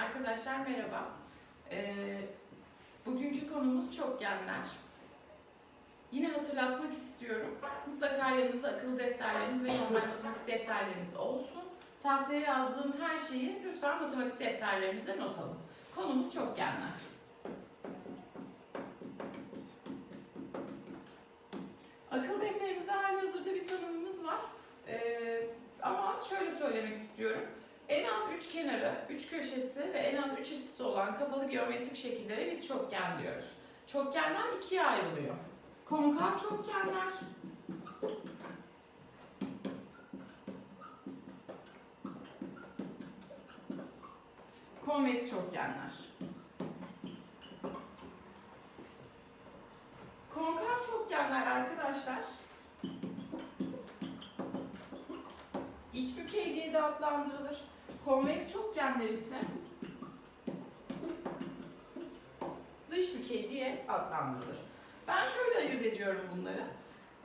Arkadaşlar merhaba. Ee, bugünkü konumuz çokgenler. Yine hatırlatmak istiyorum. Mutlaka yanınızda akıllı defterleriniz ve normal matematik defterleriniz olsun. Tahtaya yazdığım her şeyi lütfen matematik defterlerinize not alın. Konumuz çokgenler. Akıllı defterimizde hali hazırda bir tanımımız var. Ee, ama şöyle söylemek istiyorum. En az üç kenarı, üç köşesi ve en az üç açısı olan kapalı geometrik şekillere biz çokgen diyoruz. Çokgenler ikiye ayrılıyor. Konkav çokgenler, konveks çokgenler. Konveks çokgenler ise dış bükey diye adlandırılır. Ben şöyle ayırt ediyorum bunları.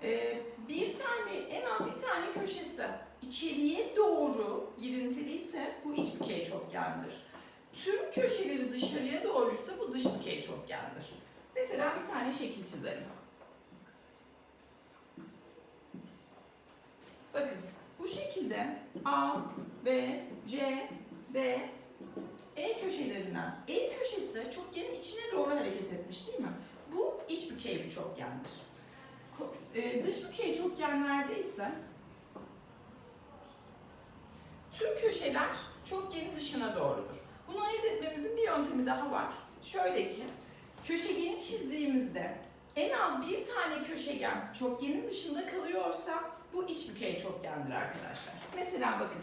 Ee, bir tane, en az bir tane köşesi içeriye doğru girintiliyse bu iç bükey çokgendir. Tüm köşeleri dışarıya doğruysa bu dış bükey çokgendir. Mesela bir tane şekil çizelim. Bakın bu şekilde A, B, C, D, E köşelerinden E köşesi çokgenin içine doğru hareket etmiş değil mi? Bu iç bükey bir çokgendir. E, dış bükey çokgenlerde ise tüm köşeler çokgenin dışına doğrudur. Bunu ayırt etmemizin bir yöntemi daha var. Şöyle ki, köşegeni çizdiğimizde en az bir tane köşegen çokgenin dışında kalıyorsa bu iç bükey çokgendir arkadaşlar. Mesela bakın.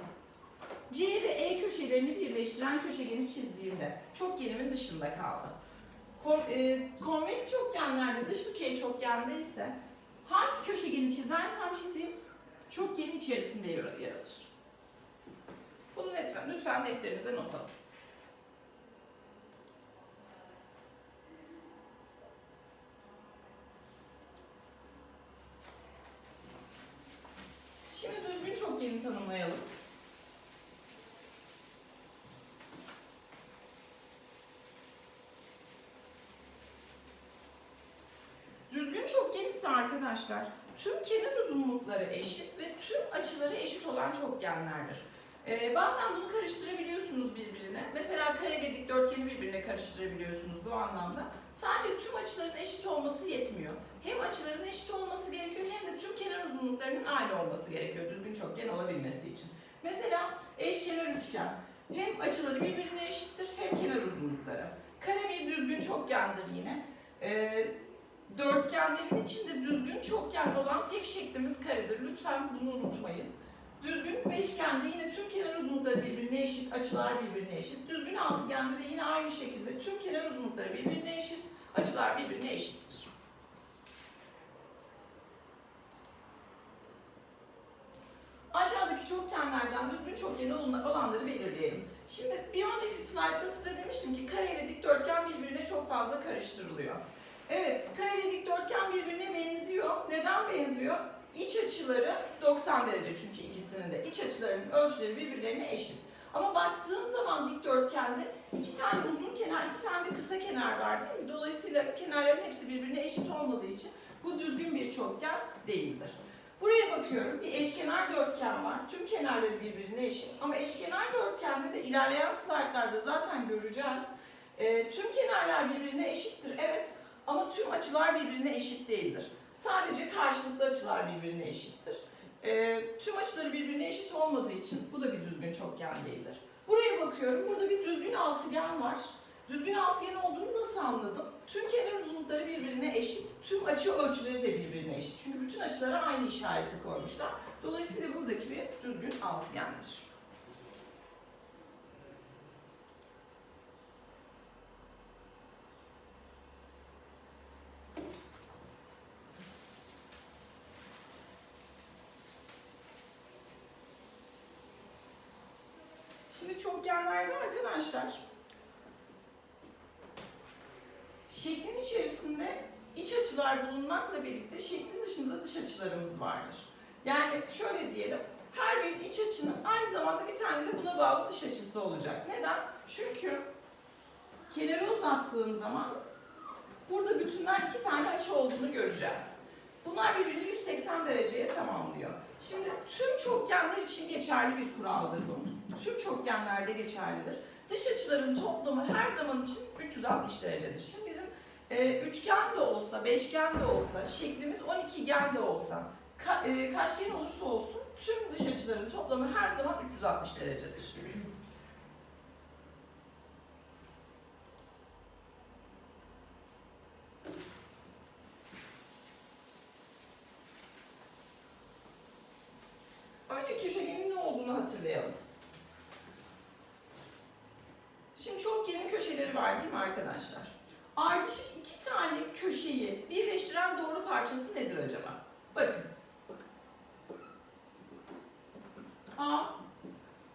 C ve E köşelerini birleştiren köşegeni çizdiğimde çokgenimin dışında kaldı. Kon, e, konveks çokgenlerde dış bükey çokgende ise hangi köşegeni çizersem çizeyim çokgenin içerisinde yer alır. Bunu lütfen, lütfen defterinize not alın. Şimdi düzgün çokgeni tanımlayalım. Düzgün çokgen ise arkadaşlar tüm kenar uzunlukları eşit ve tüm açıları eşit olan çokgenlerdir. Ee, bazen bunu karıştırabiliyorsunuz birbirine. Mesela kareli dikdörtgeni birbirine karıştırabiliyorsunuz bu anlamda. Sadece tüm açıların eşit olması yetmiyor. Hem açıların eşit olması gerekiyor hem de tüm kenar uzunluklarının aynı olması gerekiyor düzgün çokgen olabilmesi için. Mesela eşkenar üçgen. Hem açıları birbirine eşittir hem kenar uzunlukları. Kare bir düzgün çokgendir yine. Ee, dörtgenlerin içinde düzgün çokgen olan tek şeklimiz karedir. Lütfen bunu unutmayın. Düzgün beşgende yine tüm kenar uzunlukları birbirine eşit, açılar birbirine eşit. Düzgün altıgende de yine aynı şekilde tüm kenar uzunlukları birbirine eşit, açılar birbirine eşittir. Aşağıdaki çokgenlerden düzgün çokgeni olan- olanları belirleyelim. Şimdi bir önceki slaytta size demiştim ki kare ile dikdörtgen birbirine çok fazla karıştırılıyor. Evet, kare ile dikdörtgen birbirine benziyor. Neden benziyor? İç açıları 90 derece çünkü ikisinin de. iç açılarının ölçüleri birbirlerine eşit. Ama baktığım zaman dikdörtgende iki tane uzun kenar, iki tane de kısa kenar var değil mi? Dolayısıyla kenarların hepsi birbirine eşit olmadığı için bu düzgün bir çokgen değildir. Buraya bakıyorum. Bir eşkenar dörtgen var. Tüm kenarları birbirine eşit. Ama eşkenar dörtgende de ilerleyen slaytlarda zaten göreceğiz. Ee, tüm kenarlar birbirine eşittir. Evet. Ama tüm açılar birbirine eşit değildir. Sadece karşılıklı açılar birbirine eşittir. Ee, tüm açıları birbirine eşit olmadığı için bu da bir düzgün çokgen değildir. Buraya bakıyorum. Burada bir düzgün altıgen var. Düzgün altıgen olduğunu nasıl anladım? Tüm kenar uzunlukları birbirine eşit, tüm açı ölçüleri de birbirine eşit. Çünkü bütün açılara aynı işareti koymuşlar. Dolayısıyla buradaki bir düzgün altıgendir. Şimdi çokgenlerde arkadaşlar şeklin içerisinde iç açılar bulunmakla birlikte şeklin dışında dış açılarımız vardır. Yani şöyle diyelim, Her bir iç açının aynı zamanda bir tane de buna bağlı dış açısı olacak. Neden? Çünkü kenarı uzattığım zaman burada bütünler iki tane açı olduğunu göreceğiz. Bunlar birbirini 180 dereceye tamamlıyor. Şimdi tüm çokgenler için geçerli bir kuraldır bu. Tüm çokgenlerde geçerlidir. Dış açıların toplamı her zaman için 360 derecedir. Şimdi bizim e, üçgen de olsa, beşgen de olsa, şeklimiz 12 gen de olsa, ka, e, kaçgen olursa olsun tüm dış açıların toplamı her zaman 360 derecedir. Önce köşegenin ne olduğunu hatırlayalım. Şimdi çokgenin köşeleri var değil mi arkadaşlar? Ardışık iki tane köşeyi birleştiren doğru parçası nedir acaba? Bakın. A,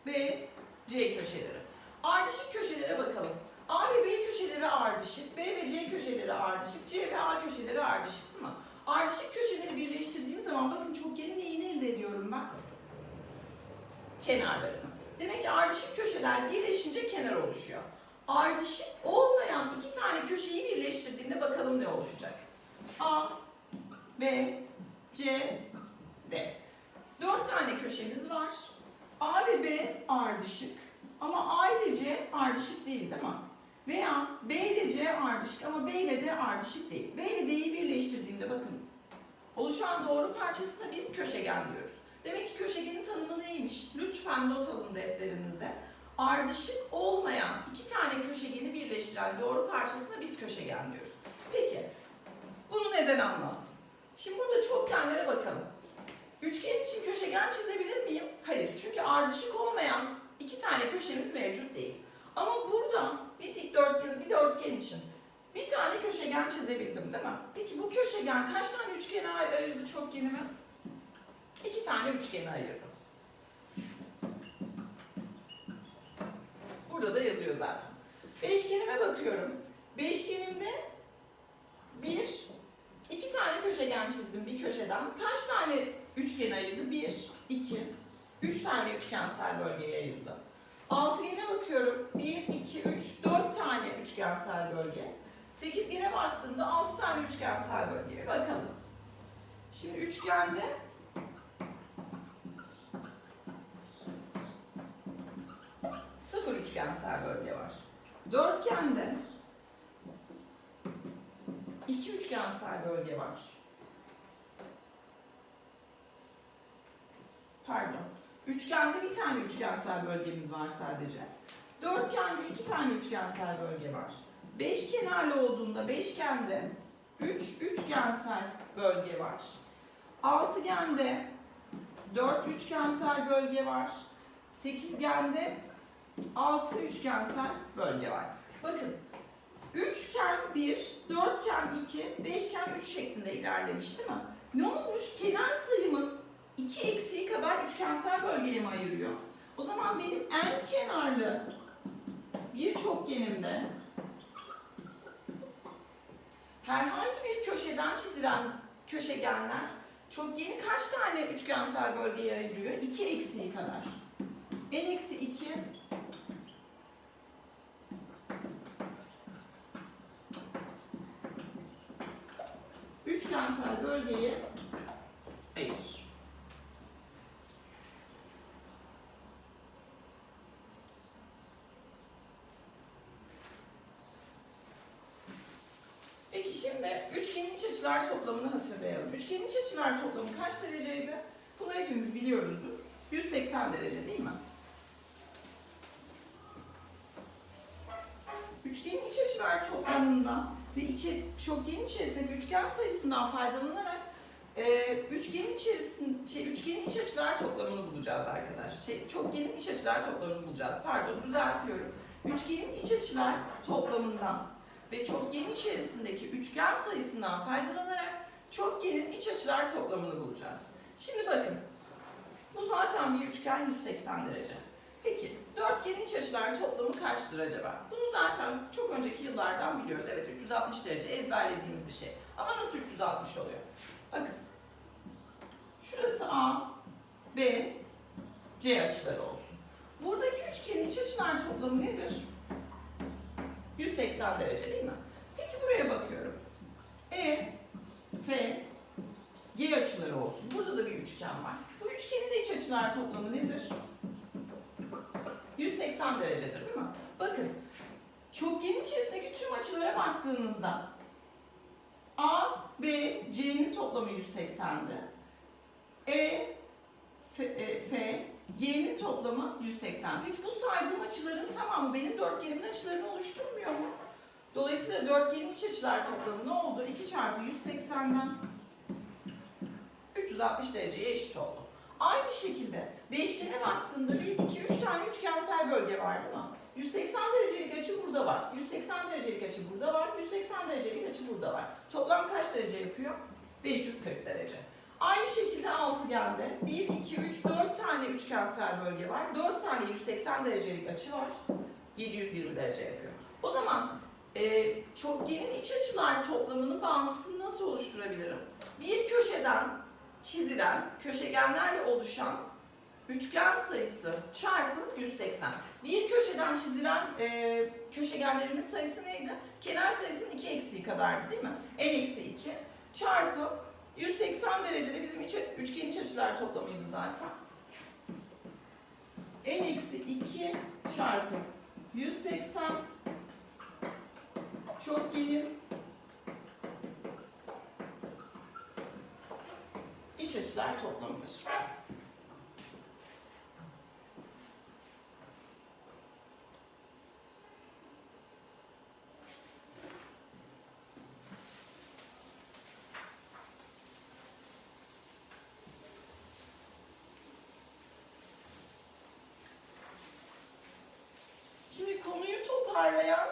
B, C köşeleri. Ardışık köşelere bakalım. A ve B köşeleri ardışık, B ve C köşeleri ardışık, C ve A köşeleri ardışık değil mi? Ardışık köşeleri birleştirdiğim zaman bakın çokgenin neyini elde ediyorum ben? Kenarlarını. Demek ki ardışık köşeler birleşince kenar oluşuyor. Ardışık olmayan iki tane köşeyi birleştirdiğimde bakalım ne oluşacak? A, B, C, D. Dört tane köşemiz var. A ve B ardışık ama A ile C ardışık değil değil mi? Veya B ile C ardışık ama B ile D ardışık değil. B ile D'yi birleştirdiğimde bakın oluşan doğru parçasına biz köşegen diyoruz. Demek ki köşegenin tanımı neymiş? Lütfen not alın defterinize. Ardışık olmayan iki tane köşegeni birleştiren doğru parçasına biz köşegen diyoruz. Peki, bunu neden anlattım? Şimdi burada çokgenlere bakalım. Üçgen için köşegen çizebilir miyim? Hayır, çünkü ardışık olmayan iki tane köşemiz mevcut değil. Ama burada bir dikdörtgen, bir dörtgen için bir tane köşegen çizebildim değil mi? Peki bu köşegen kaç tane üçgene ayırdı çokgenime? İki tane üçgeni ayırdım. Burada da yazıyor zaten. Beşgenime bakıyorum. Beşgenimde bir, iki tane köşegen çizdim bir köşeden. Kaç tane üçgen ayırdı? Bir, iki, üç tane üçgensel bölgeye ayırdı. Altıgene bakıyorum. Bir, iki, üç, dört tane üçgensel bölge. Sekizgene baktığımda altı tane üçgensel bölgeye bakalım. Şimdi üçgende üçgensel bölge var. Dörtgende iki üçgensel bölge var. Pardon. Üçgende bir tane üçgensel bölgemiz var sadece. Dörtgende iki tane üçgensel bölge var. Beş kenarlı olduğunda beşgende üç üçgensel bölge var. Altıgende dört üçgensel bölge var. Sekizgende 6 üçgensel bölge var. Bakın üçgen 1, dörtgen 2, beşgen 3 şeklinde ilerlemiş değil mi? Ne olmuş? Kenar sayımın 2 eksiği kadar üçgensel bölgeye mi ayırıyor? O zaman benim en kenarlı bir çokgenimde herhangi bir köşeden çizilen köşegenler çokgeni kaç tane üçgensel bölgeye ayırıyor? 2 eksiği kadar. n eksi 2 üçgensel bölgeyi ayırır. Peki şimdi üçgenin iç açılar toplamını hatırlayalım. Üçgenin iç açılar toplamı kaç dereceydi? Bunu hepimiz biliyoruzdur. 180 derece değil mi? Üçgenin iç açılar toplamından ve içe, çokgenin içerisinde üçgen sayısından faydalanarak e, üçgenin içerisinde şey, üçgenin iç açılar toplamını bulacağız arkadaşlar. Şey, çokgenin iç açılar toplamını bulacağız. Pardon düzeltiyorum. Üçgenin iç açılar toplamından ve çokgenin içerisindeki üçgen sayısından faydalanarak çokgenin iç açılar toplamını bulacağız. Şimdi bakın. Bu zaten bir üçgen 180 derece. Peki dörtgenin iç açılar toplamı kaçtır acaba? Bunu zaten çok önceki yıllardan biliyoruz. Evet 360 derece ezberlediğimiz bir şey. Ama nasıl 360 oluyor? Bakın. Şurası A, B, C açıları olsun. Buradaki üçgenin iç açılar toplamı nedir? 180 derece değil mi? Peki buraya bakıyorum. E, F, G açıları olsun. Burada da bir üçgen var. Bu üçgenin de iç açılar toplamı nedir? 180 derecedir değil mi? Bakın, çokgenin içerisindeki tüm açılara baktığınızda A, B, C'nin toplamı 180'di. E, F, e, F G'nin toplamı 180. Peki bu saydığım açıların tamamı benim dörtgenimin açılarını oluşturmuyor mu? Dolayısıyla dörtgenin iç açılar toplamı ne oldu? 2 çarpı 180'den 360 dereceye eşit oldu. Aynı şekilde beşgene baktığında 1, 2, 3 tane üçgensel bölge var değil mi? 180 derecelik açı burada var. 180 derecelik açı burada var. 180 derecelik açı burada var. Toplam kaç derece yapıyor? 540 derece. Aynı şekilde altıgende 1, 2, 3, 4 tane üçgensel bölge var. 4 tane 180 derecelik açı var. 720 derece yapıyor. O zaman e, çokgenin iç açılar toplamının bağıntısını nasıl oluşturabilirim? Bir köşeden çizilen, köşegenlerle oluşan üçgen sayısı çarpı 180. Bir köşeden çizilen e, köşegenlerimin sayısı neydi? Kenar sayısının 2 eksiği kadardı değil mi? n eksi 2 çarpı 180 derecede bizim iç, üçgenin iç açılar toplamıydı zaten. n eksi 2 çarpı 180 çokgenin iç açılar toplamıdır. Şimdi konuyu toparlayan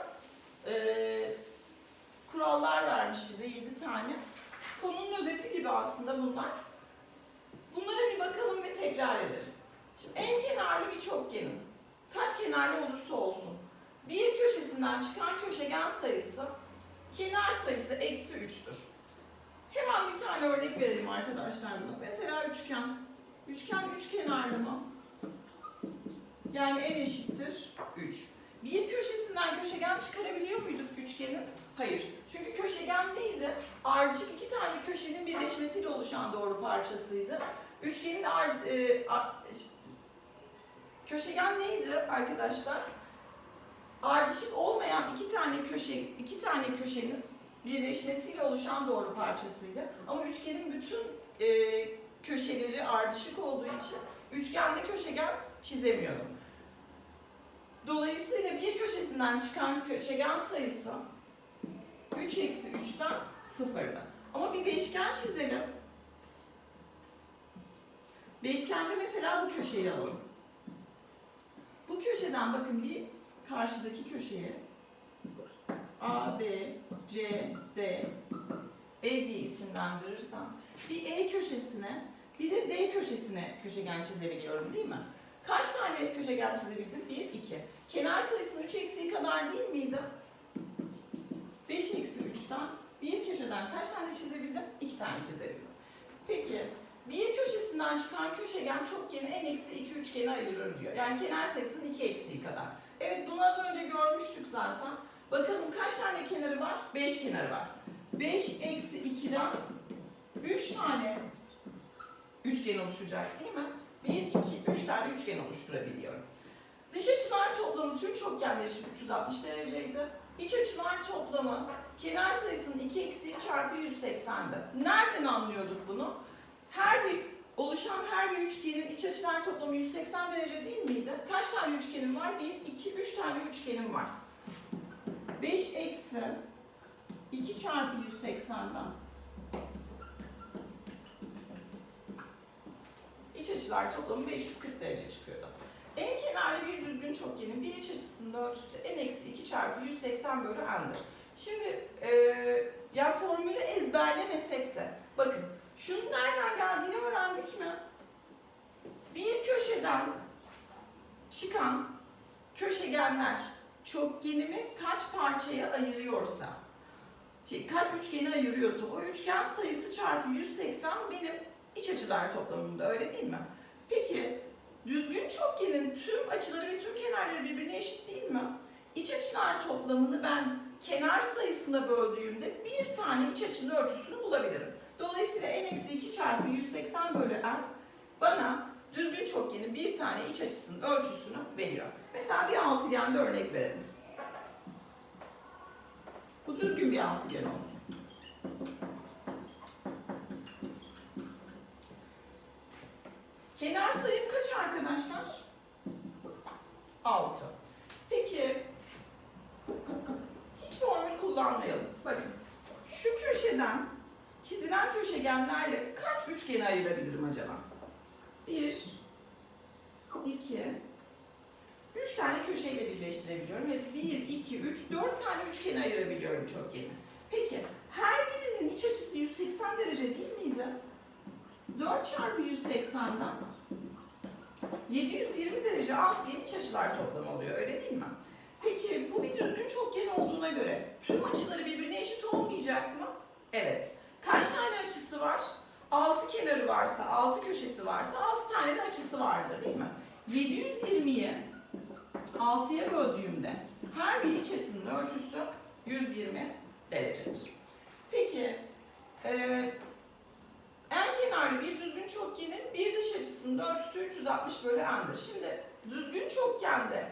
eee, kurallar vermiş bize 7 tane. Konunun özeti gibi aslında bunlar. Bunlara bir bakalım ve tekrar edelim. Şimdi en kenarlı bir çokgenin kaç kenarlı olursa olsun bir köşesinden çıkan köşegen sayısı kenar sayısı eksi 3'tür. Hemen bir tane örnek verelim arkadaşlar buna. Mesela üçgen. Üçgen üç kenarlı mı? Yani en eşittir 3. Bir köşesinden köşegen çıkarabiliyor muyduk üçgenin? Hayır. Çünkü köşegen neydi? Ardışık iki tane köşenin birleşmesiyle oluşan doğru parçasıydı. Üçgenin ar, e, a- köşegen neydi arkadaşlar? Ardışık olmayan iki tane köşe, iki tane köşenin birleşmesiyle oluşan doğru parçasıydı. Ama üçgenin bütün e, köşeleri ardışık olduğu için üçgende köşegen çizemiyordum. Dolayısıyla bir köşesinden çıkan köşegen sayısı 3 eksi 3'ten 0'dı. Ama bir beşgen çizelim. Beşgende mesela bu köşeyi alalım. Bu köşeden bakın bir karşıdaki köşeye A, B, C, D, E diye isimlendirirsem bir E köşesine bir de D köşesine köşegen çizebiliyorum değil mi? Kaç tane köşegen çizebildim? 1, 2. Kenar sayısının 3 eksiği kadar değil miydi? 5 eksi 3'ten bir köşeden kaç tane çizebildim? 2 tane çizebildim. Peki bir köşesinden çıkan köşegen çokgeni en eksi 2 üçgeni ayırır diyor. Yani kenar sayısının 2 eksiği kadar. Evet bunu az önce görmüştük zaten. Bakalım kaç tane kenarı var? 5 kenarı var. 5 eksi 2'den 3 tane üçgen oluşacak değil mi? 1, 2, 3 tane üçgen oluşturabiliyorum. Dış açılar toplamı tüm çokgenler için 360 dereceydi. İç açılar toplamı kenar sayısının 2 eksiği çarpı 180'di. Nereden anlıyorduk bunu? Her bir oluşan her bir üçgenin iç açılar toplamı 180 derece değil miydi? Kaç tane üçgenim var? 1, 2, 3 tane üçgenim var. 5 eksi 2 çarpı 180'den iç açılar toplamı 540 derece çıkıyordu. En kenarlı bir düzgün çokgenin bir iç açısının ölçüsü n eksi 2 çarpı 180 bölü n'dir. Şimdi e, yani formülü ezberlemesek de bakın şunun nereden geldiğini öğrendik mi? Bir köşeden çıkan köşegenler çokgenimi kaç parçaya ayırıyorsa, şey, kaç üçgeni ayırıyorsa o üçgen sayısı çarpı 180 benim iç açılar toplamında öyle değil mi? Peki düzgün çokgenin tüm açıları ve tüm kenarları birbirine eşit değil mi? İç açılar toplamını ben kenar sayısına böldüğümde bir tane iç açının ölçüsünü bulabilirim. Dolayısıyla n eksi 2 çarpı 180 bölü n bana düzgün çokgenin bir tane iç açısının ölçüsünü veriyor. Mesela bir altıgende örnek verelim. Bu düzgün bir altıgen olsun. Kenar sayım kaç arkadaşlar? 6. Peki hiç formül kullanmayalım. Bakın şu köşeden çizilen köşegenlerle kaç üçgeni ayırabilirim acaba? 1 2 3 tane köşeyle birleştirebiliyorum ve 1 2 3 4 tane üçgeni ayırabiliyorum çokgeni. Peki her birinin iç açısı 180 derece değil miydi? 4 çarpı 180'den 720 derece altıgen iç açılar toplamı oluyor öyle değil mi? Peki bu bir düzgün çokgen olduğuna göre tüm açıları birbirine eşit olmayacak mı? Evet. Kaç tane açısı var? 6 kenarı varsa, 6 köşesi varsa 6 tane de açısı vardır değil mi? 720'yi 6'ya böldüğümde her bir iç açısının ölçüsü 120 derecedir. Peki e, en kenarlı bir düzgün çokgenin bir dış açısının ölçüsü 360 bölü n'dir. Şimdi düzgün çokgende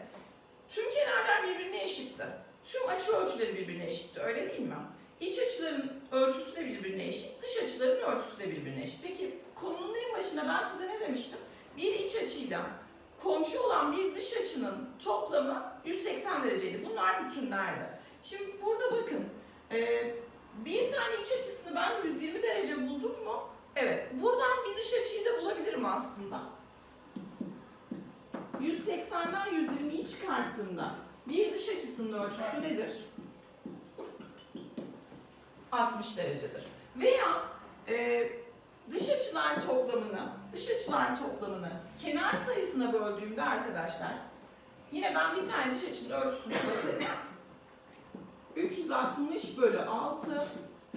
tüm kenarlar birbirine eşitti. Tüm açı ölçüleri birbirine eşitti öyle değil mi? İç açıların ölçüsü de birbirine eşit, dış açıların ölçüsü de birbirine eşit. Peki konunun en başına ben size ne demiştim? Bir iç açıyla komşu olan bir dış açının toplamı 180 dereceydi. Bunlar bütünlerdi. Şimdi burada bakın, e, bir tane iç açısını ben 120 derece buldum mu? Evet, buradan bir dış açıyı da bulabilirim aslında. 180'den 120'yi çıkarttığımda bir dış açısının ölçüsü nedir? 60 derecedir. Veya e, dış açılar toplamını, dış açılar toplamını kenar sayısına böldüğümde arkadaşlar yine ben bir tane dış açının ölçüsünü bulabilirim. 360 bölü 6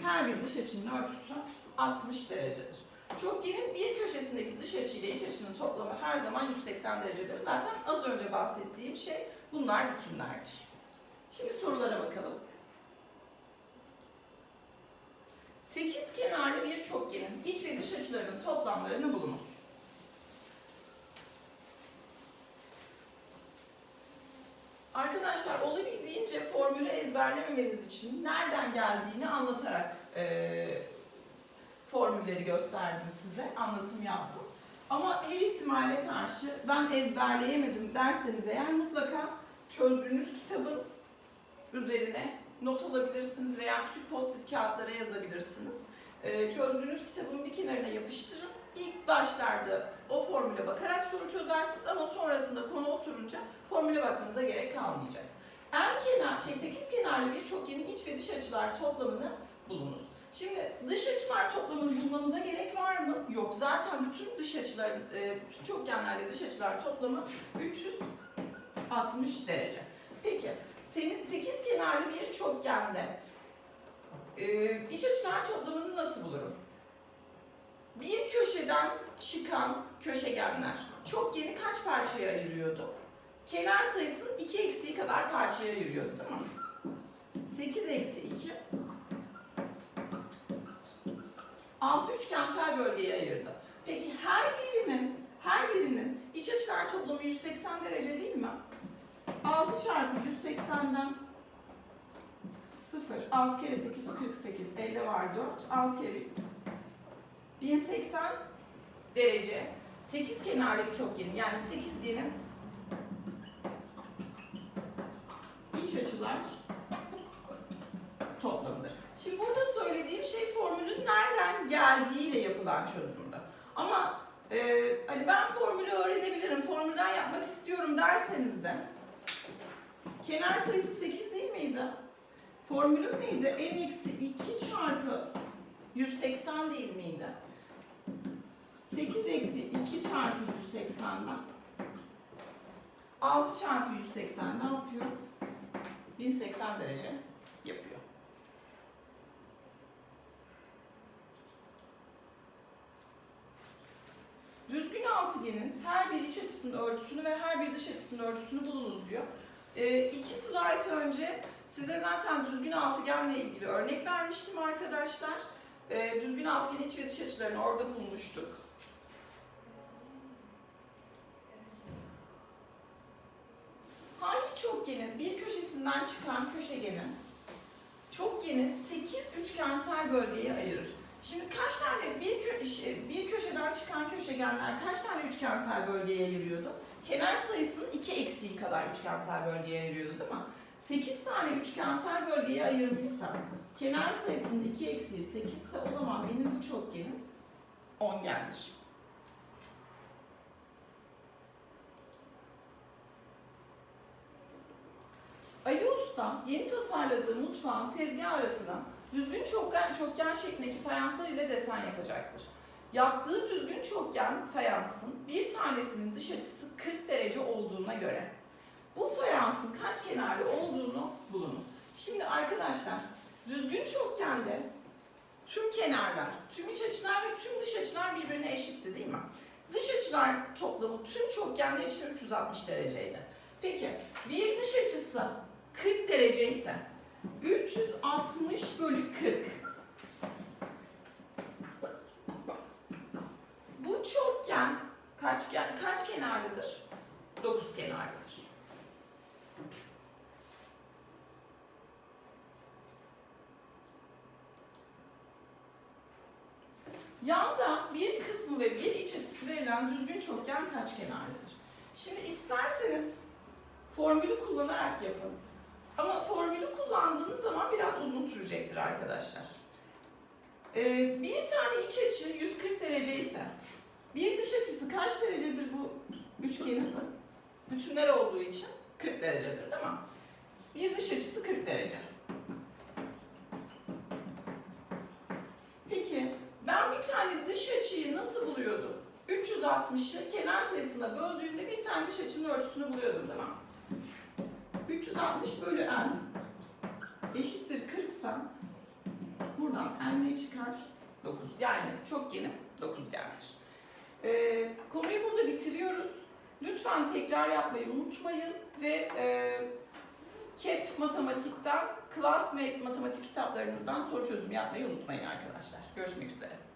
her bir dış açının ölçüsü 60 derecedir. Çokgenin bir köşesindeki dış açı ile iç açının toplamı her zaman 180 derecedir. Zaten az önce bahsettiğim şey bunlar bütünlerdir. Şimdi sorulara bakalım. 8 kenarlı bir çokgenin iç ve dış açılarının toplamlarını bulunuz. Arkadaşlar olabildiğince formülü ezberlememeniz için nereden geldiğini anlatarak eee formülleri gösterdim size, anlatım yaptım. Ama her ihtimale karşı ben ezberleyemedim derseniz eğer mutlaka çözdüğünüz kitabın üzerine not alabilirsiniz veya küçük post-it kağıtlara yazabilirsiniz. Ee, çözdüğünüz kitabın bir kenarına yapıştırın. İlk başlarda o formüle bakarak soru çözersiniz ama sonrasında konu oturunca formüle bakmanıza gerek kalmayacak. En kenar, şey 8 kenarlı bir çokgenin iç ve dış açılar toplamını bulunuz. Şimdi dış açılar toplamını bulmamıza gerek var mı? Yok. Zaten bütün dış açılar, e, bütün çokgenlerle dış açılar toplamı 360 derece. Peki, senin 8 kenarlı bir çokgende e, iç açılar toplamını nasıl bulurum? Bir köşeden çıkan köşegenler çokgeni kaç parçaya ayırıyordu? Kenar sayısının 2 eksiği kadar parçaya ayırıyordu değil mi? 8 eksi 2 altı üçgensel bölgeye ayırdı. Peki her birinin her birinin iç açılar toplamı 180 derece değil mi? 6 çarpı 180'den 0. 6 kere 8 48. Elde var 4. 6 kere 1. 1080 derece. 8 kenarlı bir çokgenin yani 8genin iç açılar toplamıdır. Şimdi burada söylediğim şey formülün nereden geldiğiyle yapılan çözümdü. Ama e, hani ben formülü öğrenebilirim, formülden yapmak istiyorum derseniz de kenar sayısı 8 değil miydi? Formülüm neydi? n eksi 2 çarpı 180 değil miydi? 8 eksi 2 çarpı 180'den 6 çarpı 180 ne yapıyor? 1080 derece yapıyor. Altıgen altıgenin her bir iç açısının örtüsünü ve her bir dış açısının örtüsünü bulunuz diyor. Ee, iki slide önce size zaten düzgün altıgenle ilgili örnek vermiştim arkadaşlar. Ee, düzgün altıgenin iç ve dış açılarını orada bulmuştuk. Hangi çokgenin bir köşesinden çıkan köşegenin çokgeni 8 üçgensel bölgeye ayırır? Şimdi kaç tane bir, kö şey, bir köşeden çıkan köşegenler kaç tane üçgensel bölgeye ayırıyordu? Kenar sayısının 2 eksiği kadar üçgensel bölgeye ayırıyordu değil mi? 8 tane üçgensel bölgeye ayırmışsam kenar sayısının 2 eksiği 8 ise o zaman benim bu çokgenim ongendir. Ali Usta yeni tasarladığı mutfağın tezgah arasına düzgün çokgen, çokgen şeklindeki fayanslar ile desen yapacaktır. Yaptığı düzgün çokgen fayansın bir tanesinin dış açısı 40 derece olduğuna göre bu fayansın kaç kenarlı olduğunu bulunuz. Şimdi arkadaşlar düzgün çokgende tüm kenarlar, tüm iç açılar ve tüm dış açılar birbirine eşitti değil mi? Dış açılar toplamı tüm çokgenler için 360 dereceydi. Peki bir dış açısı 40 derece ise 360 bölü 40 bu çokgen kaç, kaç kenarlıdır? 9 kenarlıdır. Yanda bir kısmı ve bir iç açısı verilen düzgün çokgen kaç kenarlıdır? Şimdi isterseniz formülü kullanarak yapın. Ama formülü kullandığınız zaman biraz uzun sürecektir arkadaşlar. Ee, bir tane iç açı 140 derece ise bir dış açısı kaç derecedir bu üçgenin? Bütünler olduğu için 40 derecedir değil mi? Bir dış açısı 40 derece. Peki ben bir tane dış açıyı nasıl buluyordum? 360'ı kenar sayısına böldüğümde bir tane dış açının örtüsünü buluyordum değil mi? 360 bölü n eşittir 40 ise buradan n ne çıkar? 9. Yani çok yeni 9 gelmiş. Ee, konuyu burada bitiriyoruz. Lütfen tekrar yapmayı unutmayın ve e, KEP matematikten, Classmate matematik kitaplarınızdan soru çözümü yapmayı unutmayın arkadaşlar. Görüşmek üzere.